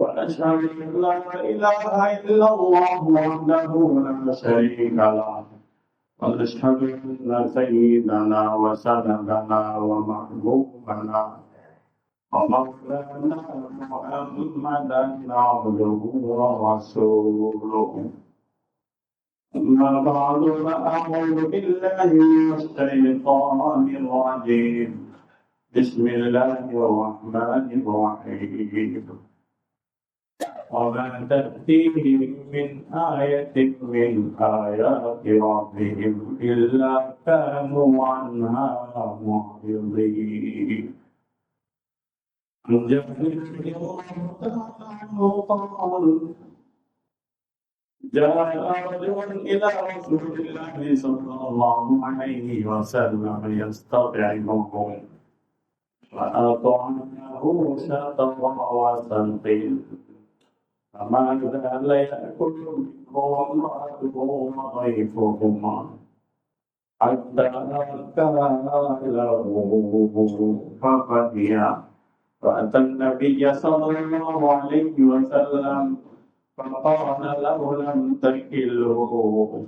ونشهد أن لا إله إلا الله وحده لا شريك له. ونشهد أن سيدنا وسندنا ومحبوبنا ومولانا محمدا عبده ورسوله. أما بعد فأعوذ بالله من الشيطان الرجيم. بسم الله الرحمن الرحيم. وما تأتيهم من آية من آيات ربهم إلا كانوا عنها معرضين قال جاء رجل إلى رسول الله صلى الله عليه وسلم يستطعمه فأطعمه شطر وسنقل فما زال يأكل منه امرأته وضيفهما حتى أكله ففتيا فأتى النبي صلى الله عليه وسلم فقال له لم تكله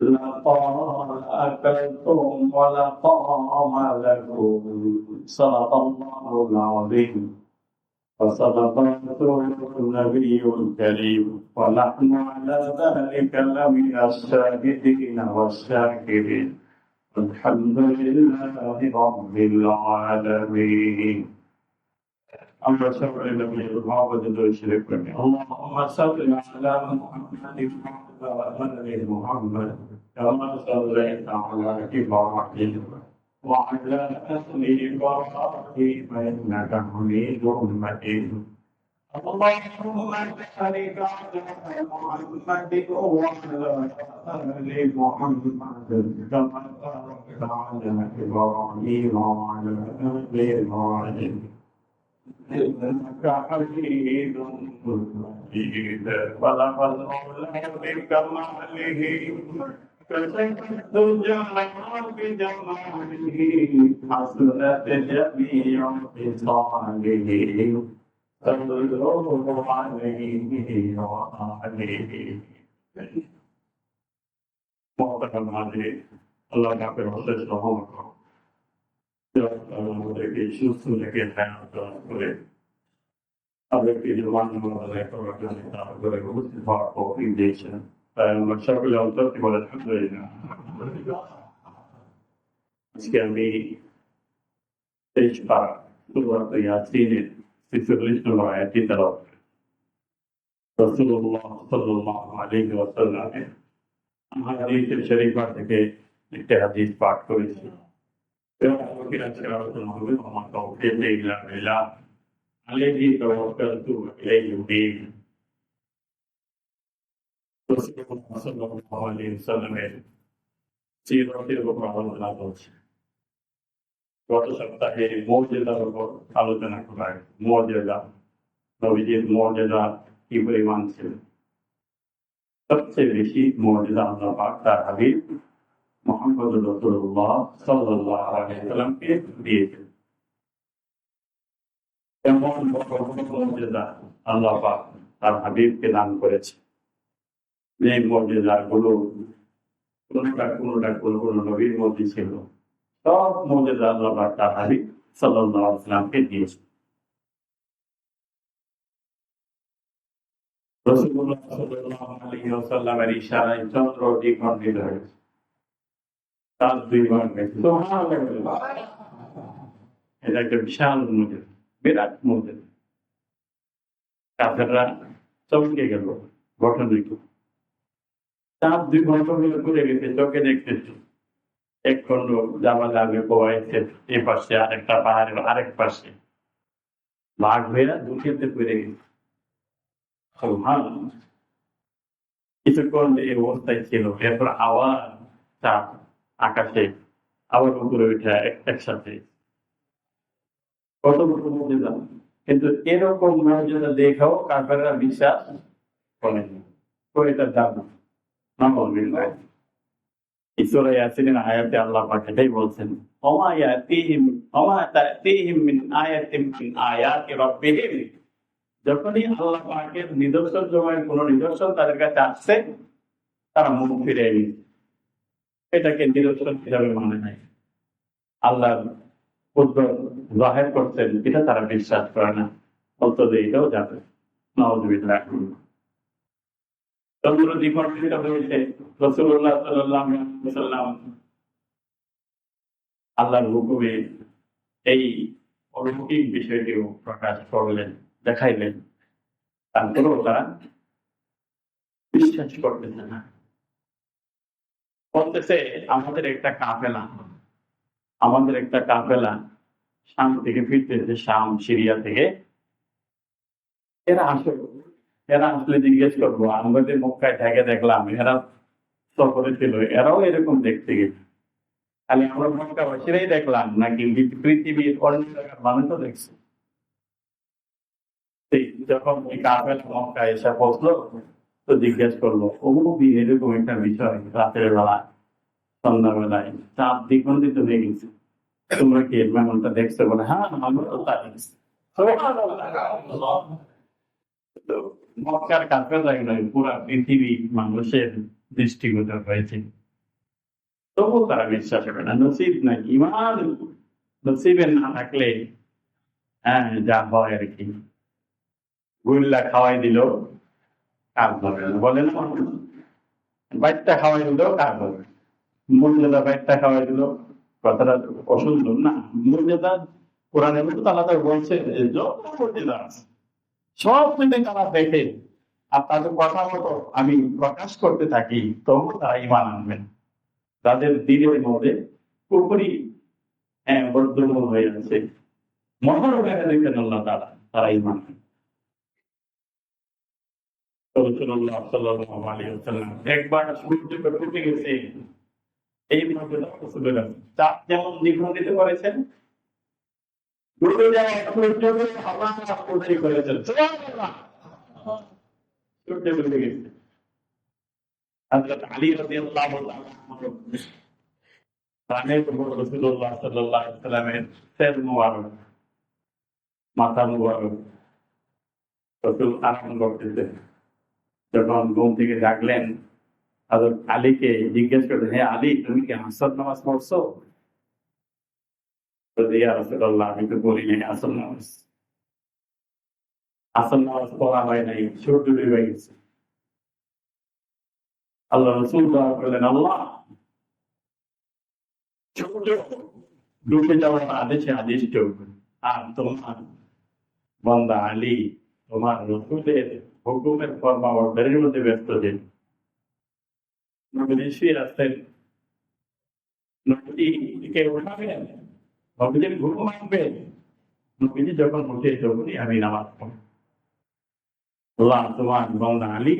لقال أكلتم ولقام لكم صدق الله العظيم فصدقته النبي الكريم ونحن على ذلك لمن الشاهدين والشاكرين الحمد لله رب العالمين. أما سبع النبي المعبد الشريف اللهم صل على محمد وعلى آل محمد كما صليت على إبراهيم. وعلى آل إبراهيم إنك حميد مجيد. اللهم بارك على محمد وعلى آل محمد كما باركت على إبراهيم وعلى آل إبراهيم إنك حميد مجيد بلغ المولى بكماله فسكتوا جمعا بجمعه حسنت جميع خصاله فادعوه عليه وعليه मोहतरम हाजिर अल्लाह का फिर होते रहम करो जब के इश्यूज़ लेके नया तो पूरे अब के जवान में बदले तो रखने का बहुत बहुत injection المشاق لا ترتب ولا تحب؟ It's going to be each part ياسين؟ في الرجل الرعيتين ثلاثة رسول الله صلى الله عليه وسلم. حديث الشريفة تكي حديث پاک کوئی سی وكيل الشرارة المهمة وما توفيقي إلا بالله. عليه توكلت وإليه أنيب. গত সপ্তাহে মর্যাদার উপর আলোচনা করা হয় মর্যাদা নবীজির মর্যাদা কি পরিমাণ ছিল সবচেয়ে বেশি মর্যাদা আল্লাহ পাক তার হাবিব মোহাম্মদ রসুল্লাহ সাল্লাহ দিয়েছেন এমন মর্যাদা আল্লাহ পাক তার হাবিবকে দান করেছে যে মর্যাদা গুলো কোনটা কোনটা কোন কোন নবীর মধ্যে ছিল। সব মর্যাদা আল্লাহ তার হাবিব সাল্লাহ আসলামকে দিয়েছে। চন্দ্র তার দুই ভাগ এটা একটা বিশাল মন্দির, বিরাট মন্দির। কাফেররা চমকে গেল, গঠন তার দুই ঘণ্টা ঘুরে গেছে, চোখে দেখতেছি। এক খন্ড জামা লাগবে প্রবাহিত এ পাশে আরেকটা পাহাড়ের আরেক পাশে। ভাগ হয়ে দুটিতে পড়ে গেছে। কিছুক্ষণ এই অবস্থায় ছিল, এরপর আবার চাপ আকাশে, আবার উপরে উঠে এক- একসাথে। কত বড় মর্যাদা কিন্তু এরকম মর্যাদা দেখাও কাফেররা বিশ্বাস করেনি। তো এটা দাম যখনই আল্লাহ পাকের নিদর্শন জমায় কোন নিদর্শন তাদের কাছে আসছে, তারা মুখ ফিরে এটাকে নিদর্শন হিসাবে মানে নাই। আল্লাহ করছেন, এটা তারা বিশ্বাস করে না। অন্তত এটাও যাবে নওয়াজবিল্লাহ হয়েছে রসুল্লাহ সাল্লাম আল্লাহর হুকুমে এই অলৌকিক বিষয়টিও প্রকাশ করলেন, দেখাইলেন। তারপরেও তারা বিশ্বাস করতেছে না। বলতেছে, আমাদের একটা কাফেলা, আমাদের একটা কাফেলা শাম থেকে ফিরতেছে, শাম সিরিয়া থেকে। এরা আসলে এরা আসলে জিজ্ঞেস করব আমাদের মক্কায় থেকে দেখলাম, এরা সফরে ছিল, এরাও এরকম দেখতে গেছে। খালি আমরা মক্কাবাসীরাই দেখলাম, নাকি পৃথিবীর অন্য জায়গার মানুষও দেখছে। যখন ওই মক্কা এসে তো জিজ্ঞেস করল অমুক এরকম একটা বিষয় রাতের বেলা, সন্ধ্যাবেলায়, চাঁদ দ্বিখণ্ডিত হয়ে গেছে। তোমরা কি দেখছ? বলে হ্যাঁ আমরা তো তা দেখছি। মক্কার পুরা পৃথিবী, মানুষের দৃষ্টিগোচর হয়েছে। তবু তারা বিশ্বাস না। নসিব ইমান নসিবে না থাকলে হ্যাঁ যা হয় আর কি। গুল্লা খাওয়াই দিল, কাজ হবে না। বলে না খাওয়াই দিল, কাজ হবে মর্যাদা বাইরটা খাওয়াই দিল। কথাটা অসুন্দর না। মর্যাদা কোরআনের আল্লাহ তাআলা বলছে যত মর্যাদা আছে সব যদি তারা দেখে, আর তাদের কথা মতো আমি প্রকাশ করতে থাকি তবু তারা ইমান আনবেন তাদের দিনের মধ্যে পুরোপুরি হ্যাঁ হয়ে আছে। মহান দেখা দেখেন আল্লাহ তারা তারা ইমান একবার গেছে। এই যেমন নির্ধারিত করেছেন দুটো মাথা মুবারক রাসূল আরাম করতেছে যখন ঘুম থেকে জাগলেন আলীকে জিজ্ঞেস করলেন, হে আলী, তুমি কি আসর নামাজ পড়ছো? আমি তো পড়ি নাই আসর নামাজ আসর নামাজ পড়া হয় নাই সূর্য ডুবে গেছে। আল্লাহ রসুল করলেন, আল্লাহ সূর্য ডুবে যাওয়ার আদেশে আদিষ্ট আর তোমার বন্দা আলী, তোমার রসুলের হুকুমের কর্মাবর্তনের মধ্যে ব্যস্ত নবীজি শুয়ে আসতেন নবীজিকে উঠাবেন। নবীজির ঘুম মানবেন নবীজি যখন উঠে তখনই আমি নামাজ আল্লাহ তোমার বন্দা আলী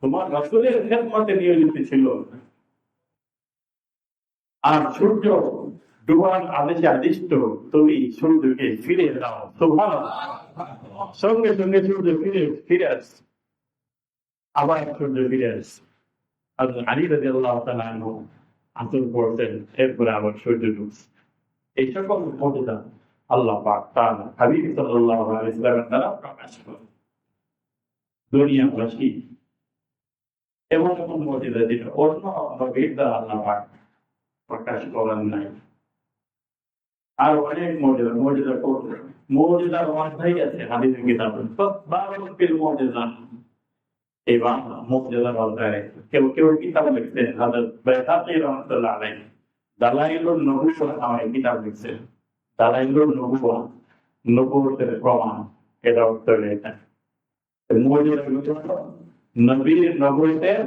তোমার রসুলের খেদমতে নিয়োজিত ছিল। আর সূর্য ডুবার আদেশে আদিষ্ট, তুমি সূর্যকে ফিরে দাও। সুবহানাল্লাহ। সঙ্গে সঙ্গে সূর্য ফিরে ফিরে আস আবার সূর্য ফিরে আস আর আলী রাজি আল্লাহ আসল পড়তেন, এরপরে আবার সূর্য ঢুকছে এই সকল মর্যাদা আল্লাহ পাক তার হাবিব সাল্লাল্লাহু আলাইহি ওয়াসাল্লামের দ্বারা প্রকাশ করে দুনিয়াবাসী এমন এমন মর্যাদা যেটা অন্য নবীর দ্বারা আল্লাহ পাক প্রকাশ করেন নাই, আর অনেক মর্যাদা মর্যাদা মর্যাদার অধ্যায় আছে, হাদিসের কিতাবে। মর্যাদা এই বাংলা মর্যাদার অধ্যায়ে কেউ কেউ কিতাব লিখছেন হাজার বেহাতি রহমতুল্লাহ আলাই দালাইলুর নবুয়া নামে কিতাব লিখছেন দালাইলুর নবুয়া নবুয়তের প্রমাণ, এটা অর্থ এটা মর্যাদা নবীর নবুয়তের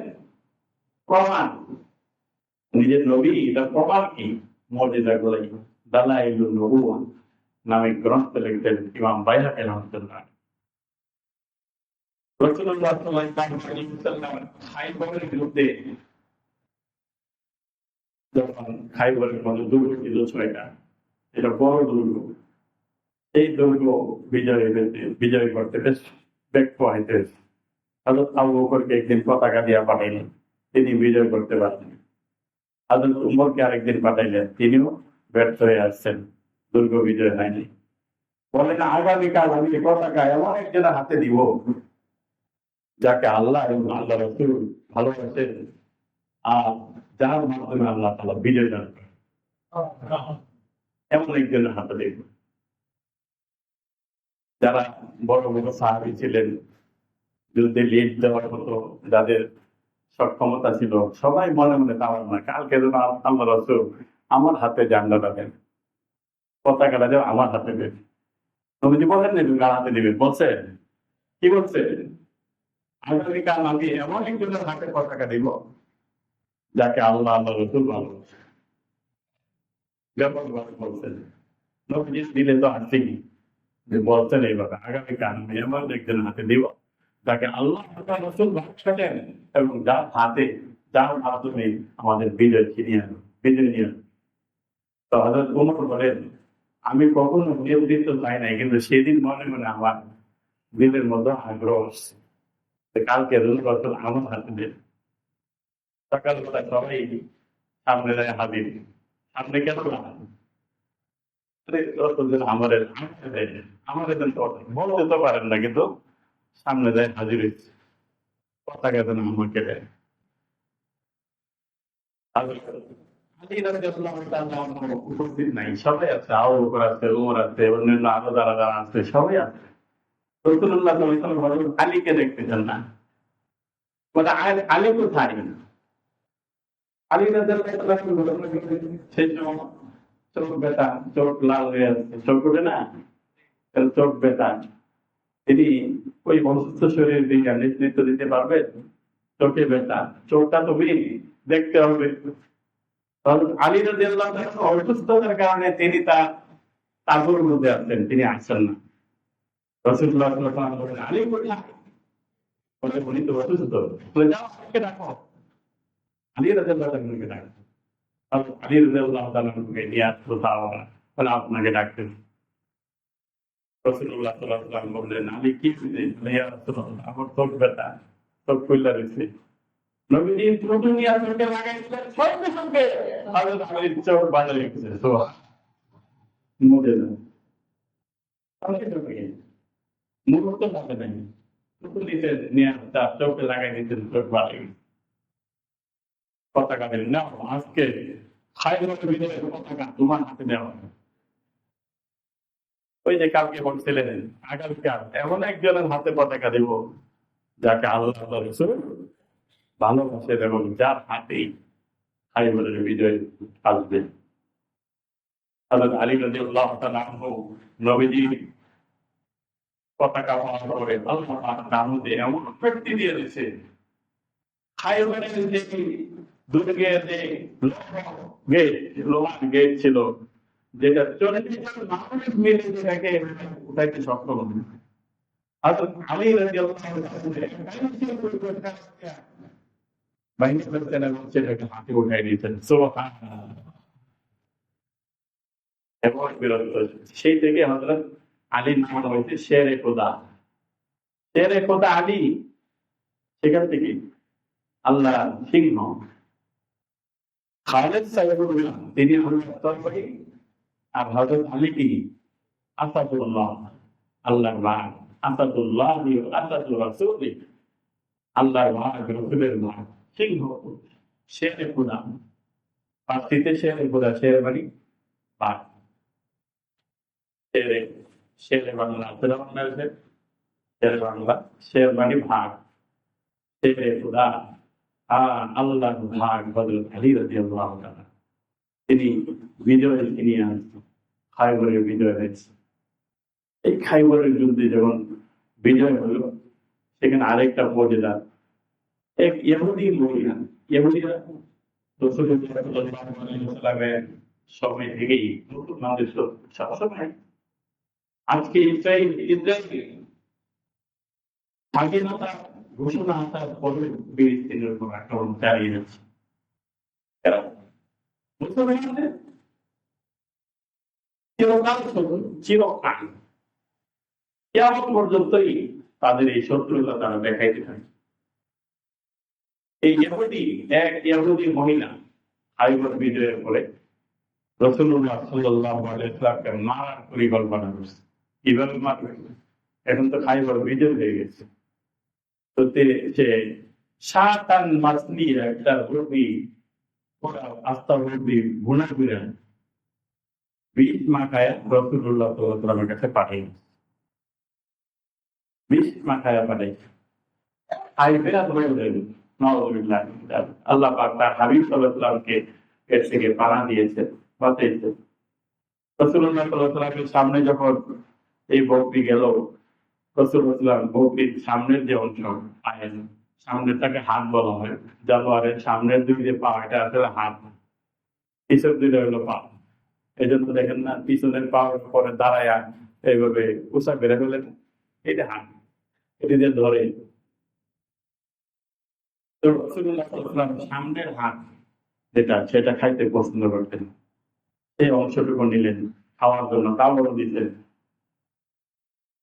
প্রমাণ। নিজের নবী এটা প্রমাণ কি? মর্যাদা গুলাই। দালাইলুর নবুয়া নামে গ্রন্থ লিখতেন ইমাম বাইহাকে রহমতুল্লাহ রসুল্লাহ সাল্লাল্লাহু আলাইহি ওয়াসাল্লাম খাইবারের বিরুদ্ধে যখন দুর্গ এটা বড় দুর্গ। এই দুর্গ বিজয় বিজয় করতে বেশ আবু বকরকে একদিন পতাকা দিয়া পাঠাইলেন তিনি বিজয় করতে পারলেন। হজরত উমরকে আরেকদিন পাঠাইলেন। তিনিও ব্যর্থ হয়ে আসছেন। দুর্গ বিজয় হয়নি। বলেন, আগামীকাল আমি পতাকা এমন একজনের হাতে দিব, যাকে আল্লাহ এবং আল্লাহ রসুল ভালোবাসেন। আর যার মাধ্যমে আল্লাহ তালা বিজয় দান করেন। এমন একজনের হাতে দেখব যারা বড় বড় সাহাবি ছিলেন, যুদ্ধে লিড দেওয়ার মতো যাদের সক্ষমতা ছিল, সবাই মনে মনে তাওয়ার না কালকে যেন আল্লাহ রসুল আমার হাতে জান্ডাটা দেন। পতাকাটা যেন আমার হাতে দেন। নবীজি বলেন না কার হাতে দিবেন বলছেন কি বলছে? আগামীকাল আমি এমন একজনের হাতে পতাকা দিব যাকে আল্লাহ আল্লাহ রসুল ভালোবাসে ব্যাপকভাবে বলছেন দিলে তো আসছেই যে বলছেন এইভাবে আগামীকাল আমি এমন একজনের হাতে দিব। যাকে আল্লাহ রসুল ভালোবাসেন এবং যার হাতে, যার মাধ্যমে আমাদের বিজয় ছিনিয়ে আনবে বিজয় নিয়ে আনবে। তো বলেন, আমি কখনো নিয়ন্ত্রিত চাই নাই, কিন্তু সেদিন মনে মনে আমার দিলের মধ্যে আগ্রহ আসছে। কালকে বছর আমার হাতে দেন সকালবেলা সবাই সামনে হাজির। সামনে কেন না? না, কিন্তু সামনে যায় হাজির উপস্থিত নাই। সবাই আছে আছে আরও যারা আছে, সবাই আছে। রসুল্লাহ আলীকে দেখতেছেন না। মানে আলী- আলী কোথায়? আলী সেই সময় লাল হয়ে আছে চোখ উঠে না? চোখ বেটা তিনি ওই অসুস্থ শরীরের দেখতে হবে। আলী অসুস্থতার কারণে তিনি তার তাবুর মধ্যে আছেন তিনি আসছেন না। ওয়াসাল্লাম আলী উনি তো অসুস্থ। যাও আলীকে ডাকো আলী রাদিয়াল্লাহু তাআলাকে ডাকো আর আলী রাদিয়াল্লাহু তাআলাকে নিয়ে আসলো সাহাবারা বলে আপনাকে ডাকতেন রাসূলুল্লাহ সাল্লাল্লাহু আলাইহি ওয়াসাল্লাম বললেন আলী কি হয়েছে বলে, ইয়া রাসূলুল্লাহ আমার চোখ ব্যথা চোখ খুললা রয়েছে নবীজি প্রথম নিয়ে চোখে লাগাই দিলেন সঙ্গে সঙ্গে হযরত আলীর চোখ ভালো হয়ে গেছে সুবহান মুখে না সঙ্গে সঙ্গে মুহূর্ত ভাবে নাই প্রথম নিতে নিয়ে তার চোখে লাগাই দিতেন চোখ ভালো হয়ে গেছে পতাকা দিলেন না, আজকে পতাকা তোমার হাতে দেওয়া। ওই যে কালকে বলছিলেন, আগামীকাল এমন একজনের হাতে পতাকা দেব, যাকে আল্লাহ আল্লাহ ভালোবাসেন এবং যার হাতেই বিজয় আসবে। আলী তাআলা আনহু নবীজি পতাকা আল্লাহ এমন ব্যক্তি দিয়ে দিয়েছে খাইবারের যে দুর্গের যে গেট, লোহার গেট ছিল, যেটা মানুষ মিলে উঠাইতে সক্ষম হবে। আলী বিরক্ত সেই থেকে হযরত আলীর নাম হয়েছে শেরে খোদা। শেরে খোদা আলী, সেখান থেকে আল্লাহ সিংহ খালেদ তিনি হলেন তরবারি আর হযরত আলী কি আসাদুল্লাহ, আল্লাহর বাগ, আসাদুল্লাহ আসাদুল রাসূল, আল্লাহর বাগ, রসুলের বাগ, সিংহ, শেরে খোদা পার্সিতে শেরে খোদা, শেরে বাড়ি, বাঘ। শেরে শেরে বাংলা শেরে বাংলা, শের বাড়ি ভাগ শেরে খোদা আর আল্লাহর ভাগ হযরত আলী রাদিয়াল্লাহু তাআলা। তিনি বিজয় আনছেন খাইবরের বিজয় হয়েছে। এই খাইবরের যুদ্ধে যখন বিজয় হলো, সেখানে আরেকটা মর্যাদা। এক ইহুদি মহিলা, ইহুদিরা সময় থেকেই মুসলমানদের সবসময়। আজকে ইসরায়েল ইসরায়েল ঘোষণা পরে চালিয়ে যাচ্ছে। তাদের এই শত্রুতা তারা দেখাইতে থাকে। এই এক মহিলা বিজয়ের পরে রসুল্লাহ মারার পরিকল্পনা করছে। কীভাবে মারবে? এখন তো খাইবার বিজয় হয়ে গেছে। সাতান মাসলি একটা রবি আস্তা রবি রসুল্লাহ কাছে পাঠাই আল্লাহ পাক তার হাবিব সাল্লামকে এর থেকে পানা দিয়েছে, বাঁচাইছে। রসুল্লাহ সাল্লামের সামনে যখন এই বকরি গেল বকরির সামনের যে অংশ, পায়ের সামনেরটাকে হাত বলা হয়। জানোয়ারের সামনের দুই যে পা, এটা আসলে হাত। পিছন দুইটা হলো পা। এই জন্য দেখেন না, পিছনের পা পরে দাঁড়ায় এইভাবে উষা বেড়ে ফেলেন। এটা হাত। এটি দিয়ে ধরে। সামনের হাত যেটা, সেটা খাইতে পছন্দ করতেন। এই অংশটুকু নিলেন, খাওয়ার জন্য কামড় দিতেন।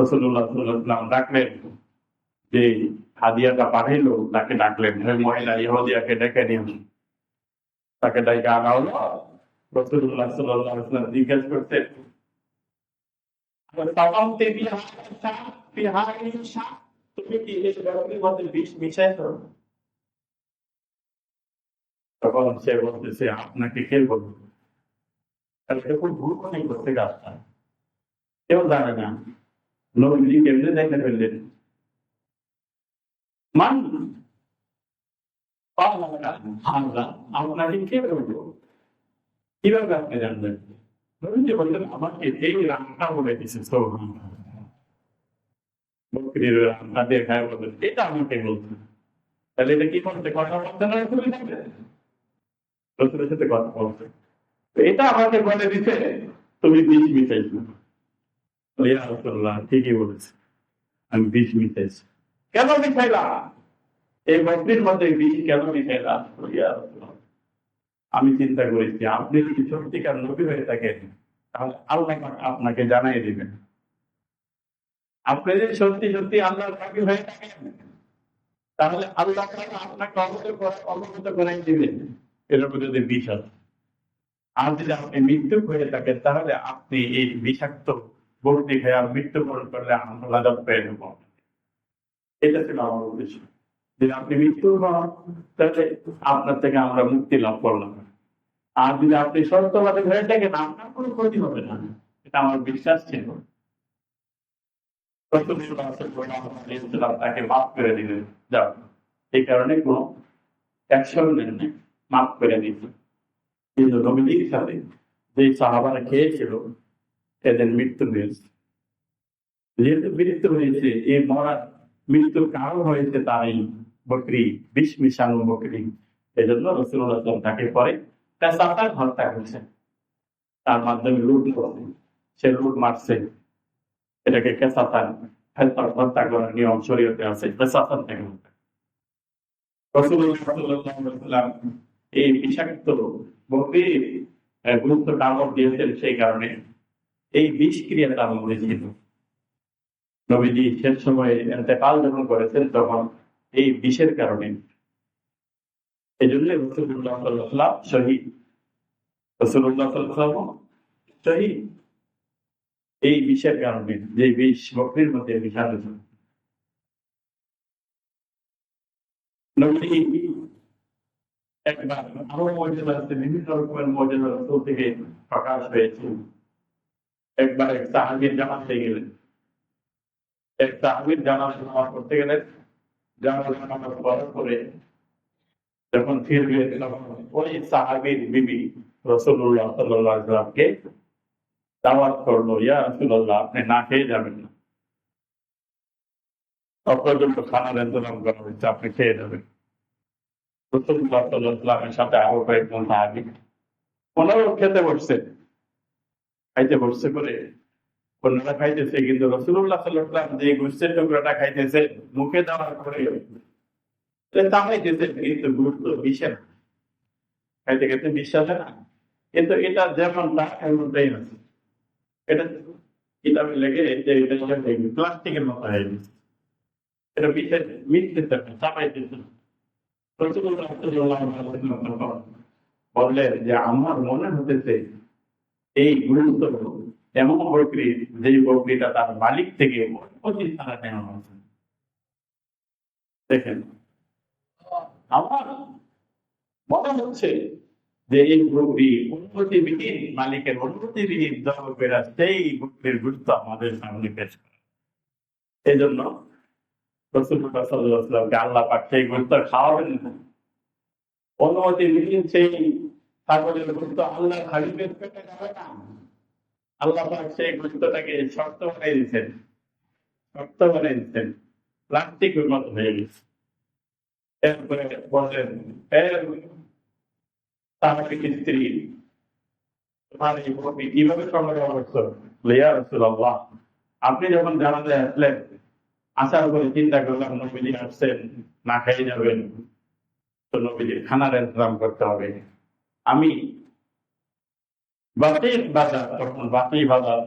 রসুল্লাহ সাল্লাম ডাকলেন। যে হাদিয়াটা পাঠাইলো, তাকে ডাকলেন। ওই মহিলা ডেকে নিন তাকে ডাইকে আনা হলো রসুল্লাহ জিজ্ঞেস তুমি বিষ তখন সে আপনাকে কে বলব? খুব করতে কেউ জানে না। নবীজি কেমনে দেখে ফেললেন কে বলব কীভাবে আপনি জানবেন নবীজি বললেন আমাকে এই রান্না বলে দিছে সোহান বকরির রান্না তাহলে এটা কি করতে কথা বলতে না সাথে রসুলের কথা বলতে এটা আমাকে বলে তুমি মিশাইছো ঠিকই বলেছে। আমি বিষ মিশাইছি কেন মিশাইলা এই বকরির মধ্যে বিষ কেন মিশাইলা আমি চিন্তা করেছি, আপনি যদি সত্যিকার নবী হয়ে থাকেন, তাহলে আল্লাহ আপনাকে জানাই দিবেন। আপনি যদি সত্যি সত্যি আল্লাহর নবী হয়ে থাকেন, তাহলে আল্লাহ আপনাকে অবগত অবগত করাই দিবেন। এর উপর যদি বিষ আর যদি আপনি মৃত্যু হয়ে থাকেন, তাহলে আপনি এই বিষাক্ত বর্তি খেয়ে মৃত্যুবরণ করলে আমরা পেয়ে নেব। এটা ছিল আমার উদ্দেশ্য। যদি আপনি মৃত্যু তাহলে আপনার থেকে আমরা মুক্তি লাভ করলাম। আর যদি আপনি সত্যবাদী হয়ে থাকেন, আপনার কোনো ক্ষতি হবে না। এটা আমার বিশ্বাস ছিল। তাকে মাফ করে দিলেন যাও। এই কারণে কোনো অ্যাকশন নেন মাফ করে দিয়েছে কিন্তু নবীজির সাথে যে সাহাবারা খেয়েছিল এদের মৃত্যু হয়েছে। যেহেতু মৃত্যু হয়েছে, এই মরার মৃত্যুর কারণ হয়েছে তার এই বকরি, বিষ মিশানো বকরি। এই জন্য রসুল্লাহ তাকে পরে হত্যা করছে তার মাধ্যমে লুট সে লুট মারছে। এটাকে কেসাতান হত্যা করার নিয়ম শরীয়তে আছে পেশাতান থেকে এই বিষাক্ত বকরির গুরুত্ব কামড় দিয়েছেন সেই কারণে। এই বিষ ক্রিয়া তার মধ্যে ছিল নবীজি শেষ সময়ে এতেকাল যখন করেছেন, তখন এই বিষের কারণে এই জন্য এই বিষের কারণে যে বিষ বকরির মধ্যে বিষাদ নবী একবার আরও আছে, বিভিন্ন রকমের রসুল থেকে প্রকাশ হয়েছে একবার এক সাহাবির জামাতে গেলেন একটা আমির জানাজা নামাজ পড়তে গেলে জানাজা নামাজ পড়ার পরে যখন ফিরবে তখন ওই সাহাবীর বিবি রসুল্লাহ সাল্লাহ ইসলামকে দাওয়াত করল ইয়া রসুল্লাহ আপনি না খেয়ে যাবেন না অপর্যন্ত খানার ইন্তজাম করা হয়েছে আপনি খেয়ে যাবেন রসুল্লাহ সাল্লাহ ইসলামের সাথে আরও কয়েকজন সাহাবি ওনারাও খেতে বসছে খাইতে বসছে করে অন্যরা খাইতেছে, কিন্তু রসুল্লাহ সাল্লাম যে গুস্তের টুকরাটা খাইতেছে, মুখে দেওয়ার পরে তামাইতেছে কিন্তু গুরুত্ব বিষে না। খাইতে খাইতে বিশ্বাসে না। কিন্তু এটা যেমনটা এমনটাই আছে। এটা কিতাবে লেগে প্লাস্টিকের মতো হয়ে গেছে। এটা বললেন যে, আমার মনে হতেছে এই গুরুত্ব এমন বকরি যে বকরিটা তার মালিক থেকে পঁচিশ টাকা হয়েছে? দেখেন, আমার মনে হচ্ছে যে এই বকরি অনুমতিবিহীন মালিকের অনুমতিবিহীন জগবেরা সেই বকরির গুরুত্ব আমাদের সামনে পেশ করে। এই জন্য আল্লাহ পাক সেই গুরুত্ব খাওয়াবেন না। অনুমতিবিহীন সেই আল্লাহ পেটে যাবে না। আল্লাহ সেই শক্ত বানিয়ে দিচ্ছেন শক্ত বানিয়ে দিচ্ছেন মতো হয়ে গেছে। এরপরে বলেন এর স্ত্রী? তোমার এই কীভাবে সংগ্রহ করছ? লিয়া আপনি যখন জানাতে আসলেন, আসার পরে চিন্তা করলাম, নবীজি আসছেন, না খাই যাবেন। তো নবীজির খানার ইন্তজাম করতে হবে। আমি বাকির বাজার তখন বাকি বাজার,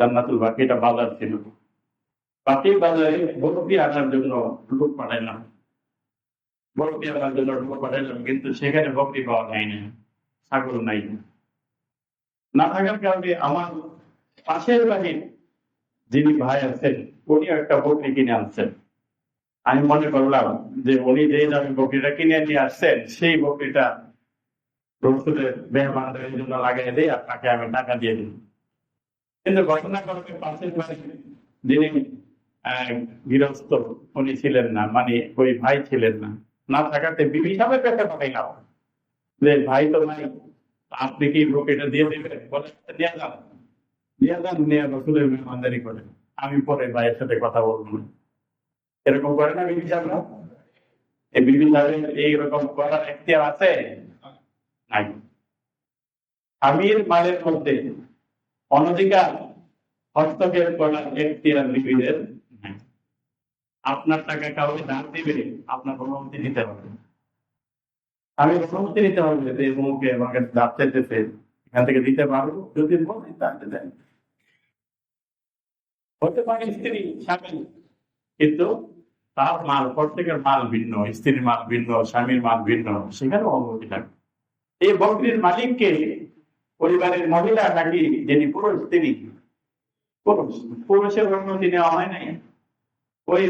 জান্নাতুল বাকিটা বাজার ছিল। বাকি বাজারে বরফি আনার জন্য লোক পাঠাইলাম। বরফি আনার জন্য লোক পাঠাইলাম, কিন্তু সেখানে বকরি পাওয়া যায়নি ছাগল নাই। না থাকার কারণে আমার পাশের বাড়ির যিনি ভাই আছেন, উনি একটা বকরি কিনে আনছেন। আমি মনে করলাম যে উনি যে দামে বকরিটা কিনে নিয়ে আসছেন, সেই বকরিটা টাকা দিয়ে দিই। কিন্তু না মানে ভাই না। না বিবি তো নাই, আপনি কি বকরিটা দিয়ে দিবেন? বলে যান। নিয়ে মেহমানদারি করেন। আমি পরে ভাইয়ের সাথে কথা বলব না। এরকম করে না বিবি সাহেবরা এই বিবি এইরকম করার এখতিয়ার আছে? নাই আমির মালের মধ্যে অনধিকার হস্তক্ষেপ করার এখতিয়ার বিবিদের নাই। আপনার টাকা কাউকে দান দিবে, আপনার অনুমতি দিতে হবে। আমি অনুমতি নিতে হবে যে মুখে আমাকে দাঁত চাইতেছে এখান থেকে দিতে পারব, যদি বলে তাহলে দেন। হতে পারে স্ত্রী স্বামী, কিন্তু তার মাল, প্রত্যেকের মাল ভিন্ন, স্ত্রীর মাল ভিন্ন, স্বামীর মাল ভিন্ন সেখানে অনুমতি থাকবে। এই বকরির মালিককে পরিবারের মহিলা নাকি যিনি পুরুষ, তিনি পুরুষ। পুরুষের অনুমতি নেওয়া হয় নাই। ওই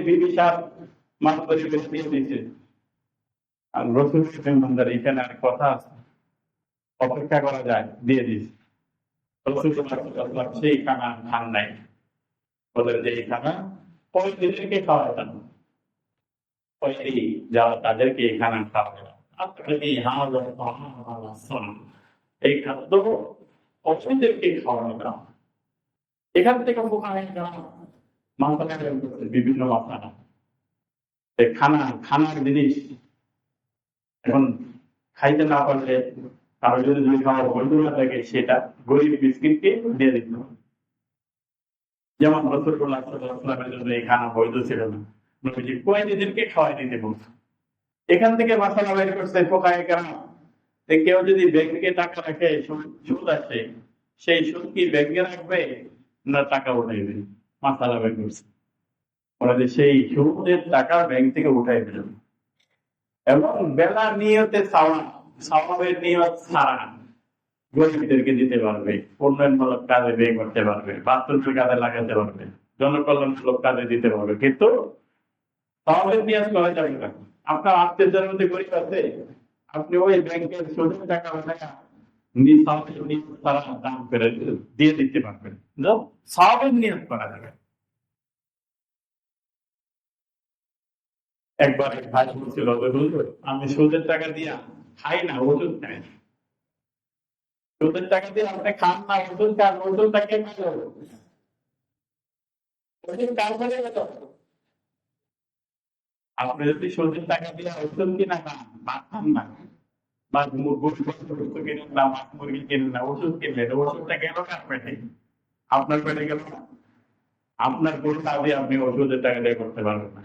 মাল পরিবেশ দিয়ে দিয়েছে আর রসুল মেহমানদার এখানে আর কথা আছে। অপেক্ষা করা যায়, দিয়ে দিস। সেই খানা খান নাই। বলেন যে খানা পয়ত্রিশকে খাওয়ায় ওই যারা তাদেরকে এই খানা হাজার এই খাদ্য এখান থেকে বিভিন্ন খানা, খানার জিনিস। এখন খাইতে না পারলে কারও যদি দুই খাওয়া বন্ধ না থাকে, সেটা গরিব বিস্কিটকে দিয়ে দিত যেমন রসুল্লাহ জন্য এই খানা বৈধ ছিল না। কয়েদিদেরকে খাওয়াই দিতে বলতো এখান থেকে মাসালা বের করছে কেন যে কেউ যদি ব্যাংকে টাকা রাখে, সুদ- আসে, সেই সুদ কি ব্যাংকে রাখবে না টাকা উঠাইবে মাসালা বের করছে। সেই সুদের টাকা ব্যাংক থেকে উঠাই ফেলবে এবং বেলা নিয়তে সাওয়া নিয়ত ছাড়া গরিবদেরকে দিতে পারবে, উন্নয়নমূলক কাজে ব্যয় করতে পারবে বাস্তবিক কাজে লাগাতে পারবে, জনকল্যাণমূলক কাজে দিতে পারবে। কিন্তু সাওয়াবের নিয়ত করা যাবে না আপনার আত্মীয়দের মধ্যে গরিব আছে, আপনি ওই ব্যাংকের সুদের টাকা করে দিয়ে একবার আমি সুদের টাকা দিয়া খাই না টাকা দিয়ে আপনি খান না ওষুধ খান ওষুধটা কে খাইল ওষুধ কার আপনি যদি সুদের টাকা দিয়ে ওষুধ কিনা খান বা খান না। গোস্ত গোস্ত কিনেন না মাছ মুরগি কিনেন না ওষুধ কিনলেন ওষুধটা গেল কার পেটে? আপনার পেটে গেল না। আপনার কোনো কাজে আপনি ওষুধের টাকা দিয়ে করতে পারবেন না।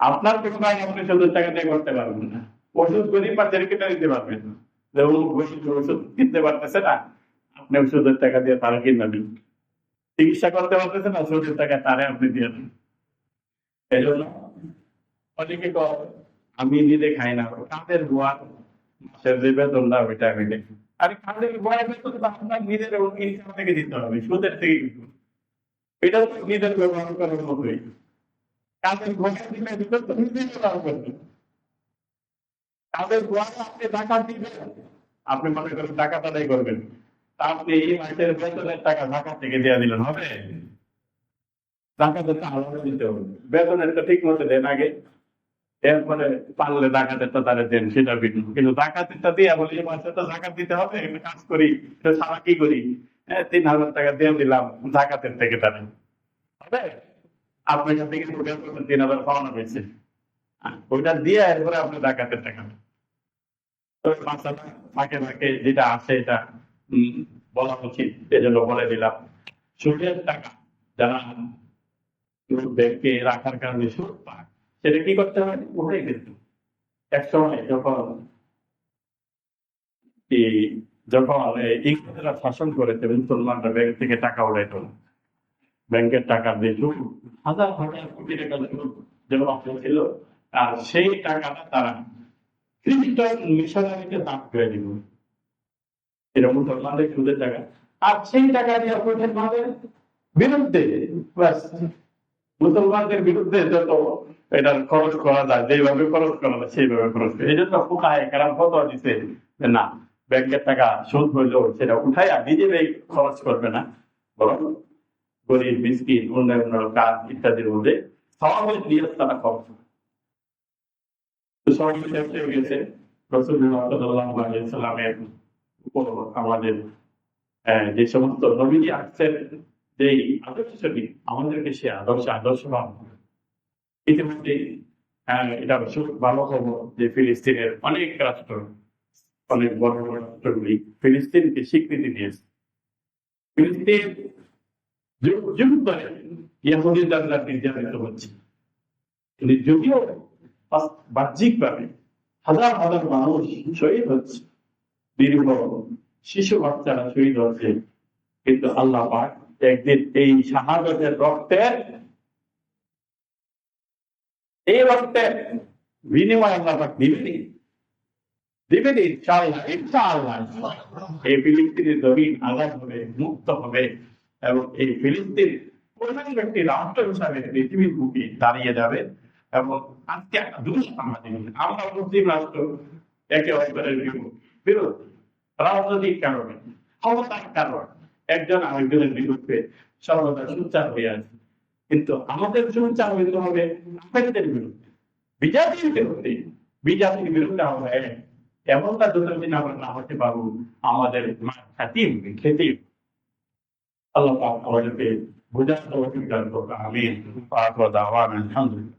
আপনার কোনো কাজ আপনি সুদের টাকা দিয়ে করতে পারবেন না। ওষুধ গরিব বাচ্চার কেটে দিতে পারবেন না। যে ও ওষুধ কিনতে পারতেছে না, আপনি ওষুধের টাকা দিয়ে তারা কিনে দিন চিকিৎসা করতে পারতেছে না ওষুধের টাকা তারে আপনি দিয়ে দিন। এই জন্য অনেকে আমি নিজে খাই না। গোয়া যে ওইটা আমি দেখি। আরে বেতন তো আপনার নিজের ইনকাম থেকে দিতে হবে, সুদের থেকে কিন্তু। এটা তো নিজের ব্যবহার করার মতোই। গোয়া দিলে তো ব্যবহার করবেন। গোয়া আপনি টাকা দিবেন, আপনি মনে করেন টাকা তাদাই করবেন। আপনি এই মাসের বেতনের টাকা ঢাকা থেকে দেওয়া দিলেন, হবে? টাকাতে আলাদা দিতে হবে। বেতনের তো ঠিক মতো দেন আগে। এরপরে পারলে ডাকাতেরটা তারা দেন, সেটা ভিন্ন। কিন্তু ডাকাতেরটা দিয়ে বলি এই মাসে ডাকাত দিতে হবে একটা কাজ করি সারা কি করি? তিন হাজার টাকা দিয়ে দিলাম, ডাকাতের থেকে তারা। হবে? আপনার কাছ থেকে তিন হাজার পাওয়ানো হয়েছে। ওইটা দিয়ে এরপরে আপনি ডাকাতের টাকা ফাঁকে ফাঁকে যেটা আছে এটা বলা উচিত, এজন্য বলে দিলাম। সুদের টাকা, যারা ব্যাংকে রাখার কারণে সুদ পায়। সেটা কি করতে হয়? উঠে কিন্তু। এক সময় যখন যখন ইংরেজরা শাসন করেছে মুসলমানরা ব্যাংক থেকে টাকা উঠাইত। ব্যাংকের টাকা দিয়ে হাজার হাজার কোটি টাকা জমা ছিল আর সেই টাকাটা তারা খ্রিস্টান মিশনারিকে দান করে দিব এটা মুসলমানদের সুদের টাকা। আর সেই টাকা দিয়ে মুসলমানদের বিরুদ্ধে মুসলমানদের বিরুদ্ধে যত এটা খরচ করা যায় যেভাবে খরচ করা যায়, সেইভাবে খরচ করে এই জন্য ফুকায় কারণ কত দিছে না, ব্যাংকের টাকা সুদ হইলেও সেটা উঠাই আর নিজে ব্যয় খরচ করবে না। বরং গরিব, মিসকিন উন্নয়ন কাজ ইত্যাদির মধ্যে সমাবেশ নিয়ে তারা খরচ করে। আমাদের যে সমস্ত নবীজি আসছেন আদর্শটি আমাদেরকে সে আদর্শ আদর্শ ইতিমধ্যে এটা ভালো খবর যে ফিলিস্তিনের অনেক রাষ্ট্র, অনেক বড় বড় রাষ্ট্রগুলি ফিলিস্তিনকে স্বীকৃতি দিয়েছে। ফিলিস্তিন যুগ ধরে নির্যাতিত হচ্ছে। যদিও বাহ্যিক ভাবে হাজার হাজার মানুষ শহীদ হচ্ছে শিশু বাচ্চারা শহীদ হচ্ছে, কিন্তু আল্লাহ পাক একদিন এই শাহাদতের রক্তের এই রক্তের বিনিময় এই ফিলিস্তিনের জমিন আজাদ হবে, মুক্ত হবে, এবং এই ফিলিস্তিন পূর্ণাঙ্গ একটি রাষ্ট্র হিসাবে পৃথিবীর বুকে দাঁড়িয়ে যাবে, এবং আজকে আমরা মুসলিম রাষ্ট্র, একে অপরের বিরোধ, রাজনৈতিক কারণে, ক্ষমতার কারণে। একজন আরেকজনের বিরুদ্ধে সর্বদা সোচ্চার হয়ে আছে। কিন্তু আমাদের সোচ্চার হইতে হবে কাফেরদের বিরুদ্ধে। বিজাতির বিরুদ্ধে। বিজাতির বিরুদ্ধে আমরা এক। এমনটা যতদিন আমরা না হতে পারব, আমাদের খ্যাতি খ্যাতি আল্লাহ আমাদেরকে বোঝার আমিন। আলহামদুলিল্লাহ।